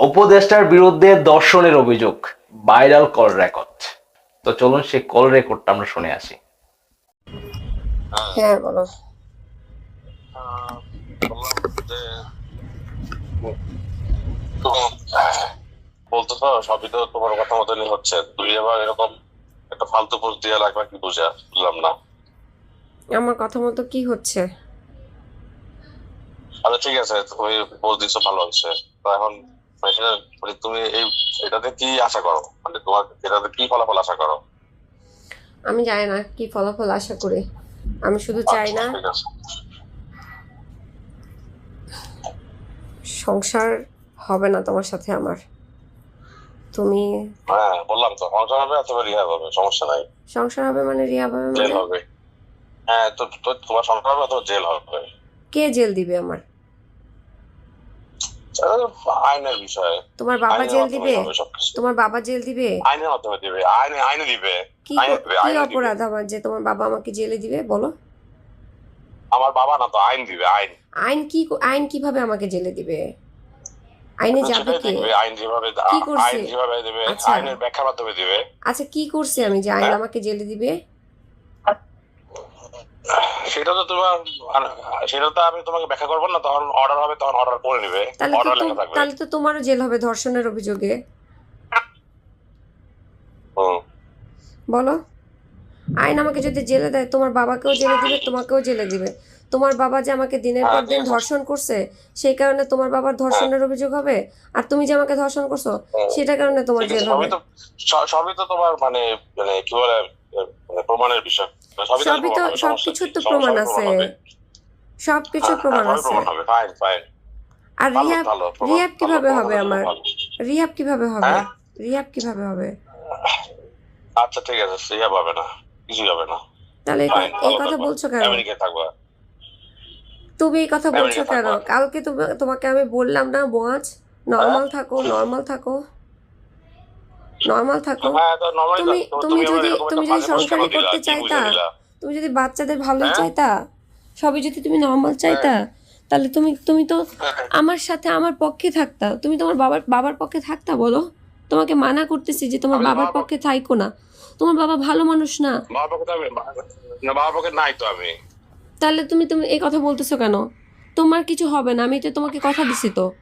উপদেষ্টার বিরুদ্ধে দর্শনের অভিযোগ ভাইরাল কল রেকর্ড তো চলুন সেই কল রেকর্ডটা আমরা শুনে আসি। হ্যাঁ বলো। আহ, বললাম যে তো বলতো তো সবই তো তোমার কথা মতনই হচ্ছে। তুমি আবার এরকম একটা ফালতু পোস্ট দিয়ে লাগবে কি বুঝা বুঝলাম না। আমার কথা মতো কি হচ্ছে? আচ্ছা ঠিক আছে। তুমি পোস্ট দিচ্ছ ভালো হচ্ছে। তো এখন মানে মানে তুমি এই এটাতে কি আশা করো? মানে তোমার এটাতে কি ফলাফল আশা করো? আমি জানি না কি ফলাফল আশা করি। আমি শুধু চাই না আচ্ছা, আছে। সংসার হবে না তোমার সাথে আমার। তুমি হ্যাঁ বললাম তো সংসার হবে অথবা রিহা হবে সমস্যা নাই। সংসার হবে মানে রিয়া হবে জেল মানে? হবে। হ্যাঁ তো তোমার সংসার হবে অথবা জেল হবে? কে জেল দিবে আমার? আইনের বিষয়ে। তোমার বাবা জেল দিবে? তোমার বাবা জেল দিবে? আইনের মাধ্যমে দিবে আইনে আইনে দিবে। কি অপরাধ আমার যে তোমার বাবা আমাকে জেলে দিবে? বলো। আমার বাবা না তো আইন দিবে আইন। আইন কি আইন কীভাবে আমাকে জেলে দিবে? আইনে যাবে সেটাই কে আইন যেভাবে কি করছে? আইন যেভাবে দিবে আচ্ছা। আইনের ব্যাখ্যার মাধ্যমে দিবে। আচ্ছা কি করছে আমি যে আইন হ্যাঁ? আমাকে জেলে দিবে? সেটা তো তোমার সেটা তো আমি তোমাকে ব্যাখ্যা করব না তখন অর্ডার হবে তখন অর্ডার করে নিবে। তাহলে তো অর্ডার লেখা থাকবে। তাহলে তো তোমারও জেল হবে ধর্ষণের অভিযোগে। বলো। আইন আমাকে যদি জেলে দেয় তোমার বাবাকেও জেলে দিবে তোমাকেও জেলে দিবে। তোমার বাবা যে আমাকে দিনের পর দিন ধর্ষণ করছে সেই কারণে তোমার বাবার ধর্ষণের অভিযোগ হবে? আর তুমি যে আমাকে ধর্ষণ করছ। সেটার কারণে তোমার জেল হবে? সবই তো তোমার মানে মানে কি বলে প্রমাণের বিষয়। সবই তো তো প্রমাণ আছে। হ্যাঁ, প্রমাণ হ্যাঁ, আছে। আর ভালো রিহাব রিহাব কীভাবে হবে আমার। রিহাব কীভাবে হবে? হ্যাঁ? রিহাব কীভাবে হবে? আচ্ছা ঠিক আছে হবে না কিছুই হবে না। তাহলে এই কথা বলছো কেন? আমেরিকায় থাকবা। তুমি এই কথা বলছো কেন? কালকে তুমি- তোমাকে আমি বললাম না বোয়াজ? নর্মাল থাকো নর্মাল থাকো। নর্মাল থাকো। হ্যাঁ তুমি- তুমি যদি- তুমি যদি সংসারই করতে চাইতা, তুমি যদি বাচ্চাদের ভালোই হ্যাঁ? চাইতা সবই যদি তুমি নর্মাল চাইতা তাহলে তুমি তুমি তো আমার সাথে আমার পক্ষে থাকতা। তুমি তোমার বাবার বাবার পক্ষে থাকতা বলো? তোমাকে মানা করতেছি যে তোমার বাবার পক্ষে থাইকো না। তোমার বাবা ভালো মানুষ না। নাই তো আমি। তাহলে তুমি তুমি এই কথা বলতেছো কেন? তোমার কিছু হবে না। আমি তো তোমাকে কথা দিছি তো।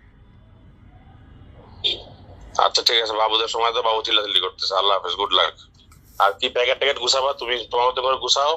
আচ্ছা ঠিক আছে, বাবুদের সময় তো বাবু চিল্লাচিল্লি করতেছে। আল্লাহ হাফেজ গুড লাক আর কি প্যাকেট ট্যাকেট গুছাবা, তুমি তোমার মতো করে গুছাও।